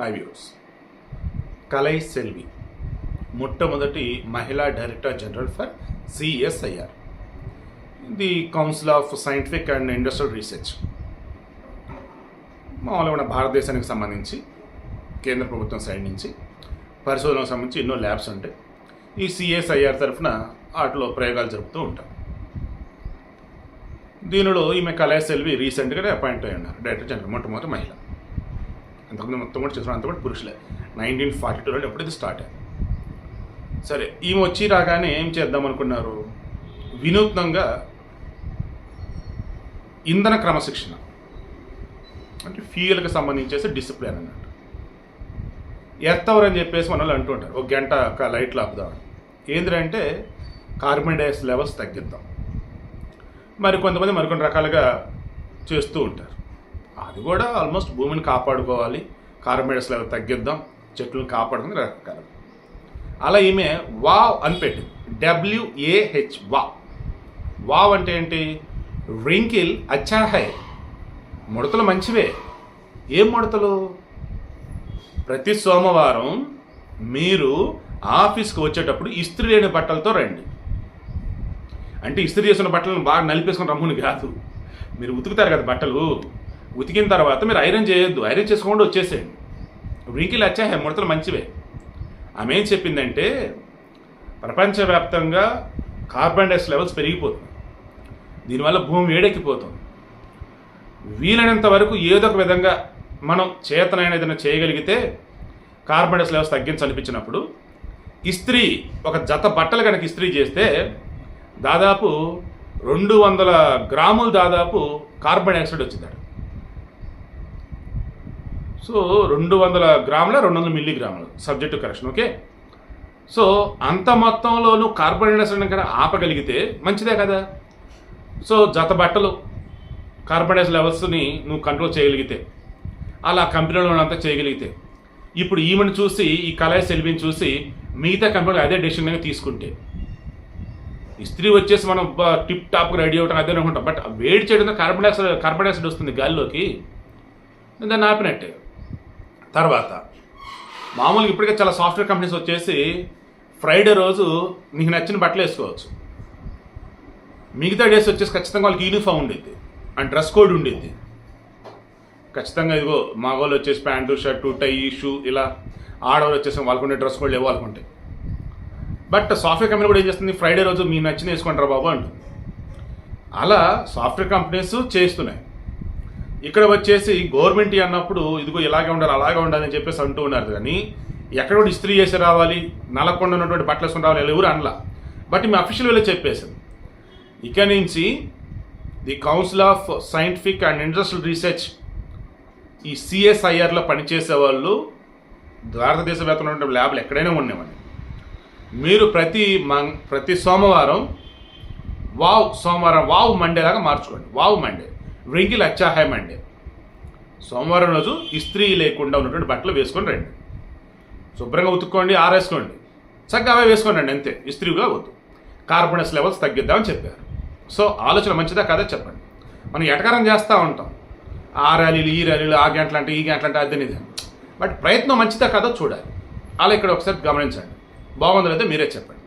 High views Kalai Selvi మొట్టమొదటి మహిళా director general for CSIR the council of scientific and industrial research. మామూలుగా మన భారతదేశానికి సంబంధించి కేంద్ర ప్రభుత్వం సైడ్ నుంచి పరిశోధనకు సంబంధించి ఎన్నో ల్యాబ్స్ ఉంటాయి. ఈ సిఎస్ఐఆర్ తరఫున వాటిలో ప్రయోగాలు జరుపుతూ ఉంటాం. దీనిలో ఈమె కళా సెల్వి రీసెంట్గానే అపాయింట్ అయి ఉన్నారు డైరెక్టర్ జనరల్ మొట్టమొదటి మహిళ. అంతకుముందు మొత్తం కూడా చేసిన అంత కూడా పురుషులే. నైన్టీన్ ఫార్టీ టూలో ఎప్పుడైతే స్టార్ట్ అయింది సరే ఈమె వచ్చి రాగానే ఏం చేద్దాం అనుకున్నారు? వినూత్నంగా ఇంధన క్రమశిక్షణ అంటే ఫ్యూయల్కి సంబంధించేసి డిసిప్లిన్ అన్నట్టు. ఎత్తవరు అని చెప్పేసి మన వాళ్ళు అంటూ ఉంటారు. ఒక గంట ఒక లైట్లు ఆపుదాం ఏంటంటే కార్బన్ డైఆక్సైడ్ లెవెల్స్ తగ్గిద్దాం. మరి కొంతమంది మరికొన్ని రకాలుగా చేస్తూ ఉంటారు. అది కూడా ఆల్మోస్ట్ భూమిని కాపాడుకోవాలి. కార్బన్ డైఆక్సైడ్ లెవెల్ తగ్గిద్దాం. చెట్లను కాపాడుకుని రకరకాలు అలా ఈమె వావ్ అని పెట్టింది. డబ్ల్యూఏహెచ్ వా వావ్. అంటే ఏంటి? రింకిల్ అచ్చాహై ముడతలు మంచివే. ఏం ముడతలు? ప్రతి సోమవారం మీరు ఆఫీస్కి వచ్చేటప్పుడు ఇస్త్రీ లేని బట్టలతో రండి. అంటే ఇస్త్రీ చేసిన బట్టలను బాగా నలిపేసుకుని రమ్ముని కాదు. మీరు ఉతుకుతారు కదా బట్టలు. ఉతికిన తర్వాత మీరు ఐరన్ చేయొద్దు. ఐరన్ చేసుకోకుండా వచ్చేసేయండి. రింకిల్ వచ్చాయి ముడతలు మంచివే. ఆమె ఏం చెప్పిందంటే ప్రపంచవ్యాప్తంగా కార్బన్ డైఆక్సైడ్ లెవెల్స్ పెరిగిపోతుంది దీనివల్ల భూమి వేడెక్కిపోతుంది వీలైనంత వరకు ఏదో ఒక విధంగా మనం చేతనైన ఏదైనా చేయగలిగితే కార్బన్ డైఆక్సైడ్ లెవెల్స్ తగ్గించనిపించినప్పుడు ఇస్త్రీ ఒక జత బట్టలు కనుక ఇస్త్రీ చేస్తే దాదాపు రెండు వందల గ్రాములు దాదాపు కార్బన్ డైఆక్సైడ్ వచ్చిందాడు సో రెండు వందల గ్రాముల రెండు వందల మిల్లీగ్రాములు సబ్జెక్టు కరెక్షన్ ఓకే సో అంత మొత్తంలోనూ కార్బన్ డైఆక్సైడ్ కనుక ఆపగలిగితే మంచిదే కదా? సో జత బట్టలు కార్బన్ డైఆక్సైడ్ లెవెల్స్ని నువ్వు కంట్రోల్ చేయగలిగితే అలా కంపెనీలో అంతా చేయగలిగితే ఇప్పుడు ఈమెను చూసి ఈ కళాయి సెల్విని చూసి మిగతా కంపెనీలు అదే డెసిషన్ తీసుకుంటే ఇస్త్రీ వచ్చేసి మనం టిప్ టాప్ రెడీ అవ్వటం అదే అనుకుంటాం బట్ వేడి చేయడం కార్బన్ డైఆక్సైడ్ కార్బన్ డైఆక్సైడ్ వస్తుంది గాలిలోకి. దాన్ని ఆపినట్టే. తర్వాత మామూలుగా ఇప్పటికే చాలా సాఫ్ట్వేర్ కంపెనీస్ వచ్చేసి ఫ్రైడే రోజు నీకు నచ్చిన బట్టలు వేసుకోవచ్చు. మిగతా డేస్ వచ్చేసి ఖచ్చితంగా వాళ్ళకి యూనిఫామ్ ఉండేది అండ్ డ్రెస్ కోడ్ ఉండేది ఖచ్చితంగా ఇదిగో మగవాళ్ళు వచ్చేసి ప్యాంటు షర్టు టై షూ ఇలా ఆడవాళ్ళు వచ్చేసి వాళ్ళకుండే డ్రెస్ కోడ్ లేవు వాళ్ళకుంటాయి బట్ సాఫ్ట్వేర్ కంపెనీ కూడా ఏం చేస్తుంది? ఫ్రైడే రోజు మీ నచ్చిన వేసుకుంటారా బాబు అంటుంది. అలా సాఫ్ట్వేర్ కంపెనీస్ చేస్తున్నాయి. ఇక్కడ వచ్చేసి గవర్నమెంట్ అన్నప్పుడు ఇదిగో ఇలాగే ఉండాలి అలాగే ఉండాలి అని చెప్పేసి అంటూ ఉన్నారు కానీ ఎక్కడ కూడా ఇస్త్రీ చేసి రావాలి నలకొండ ఉన్నటువంటి బట్టలు రావాలి ఎవరు అనలా. బట్ మీ అఫీషియల్ వెళ్ళి చెప్పేసింది ఇక నుంచి the council of scientific and industrial research ఈ సిఎస్ఐఆర్లో పనిచేసే వాళ్ళు భారతదేశ వ్యాప్తంగా ల్యాబ్లు ఎక్కడైనా ఉండేవండి మీరు ప్రతి మం ప్రతి సోమవారం వావ్ సోమవారం వావ్ మండే లాగా మార్చుకోండి. Wow Monday. రింకిల్ అచ్చాహాయ్ అండి. సోమవారం రోజు ఇస్త్రీ లేకుండా ఉన్నటువంటి బట్టలు వేసుకొని రండి. శుభ్రంగా ఉతుక్కోండి ఆరేసుకోండి. చక్కగా అవే వేసుకోండి అండి అంతే. ఇస్త్రీగా వద్దు. కార్బనస్ లెవెల్స్ తగ్గిద్దామని చెప్పారు. సో ఆలోచన మంచిదా కాదా చెప్పండి. మనం ఎటకారం చేస్తూ ఉంటాం. ఆ ర్యాలీలు ఈ ర్యాలీలు ఆ గంటలు అంటే ఈ గంటలు అంటే అదే బట్ ప్రయత్నం మంచిదా కాదో చూడాలి. అలా ఇక్కడ ఒకసారి గమనించండి. బాగుందో లేదో మీరే చెప్పండి.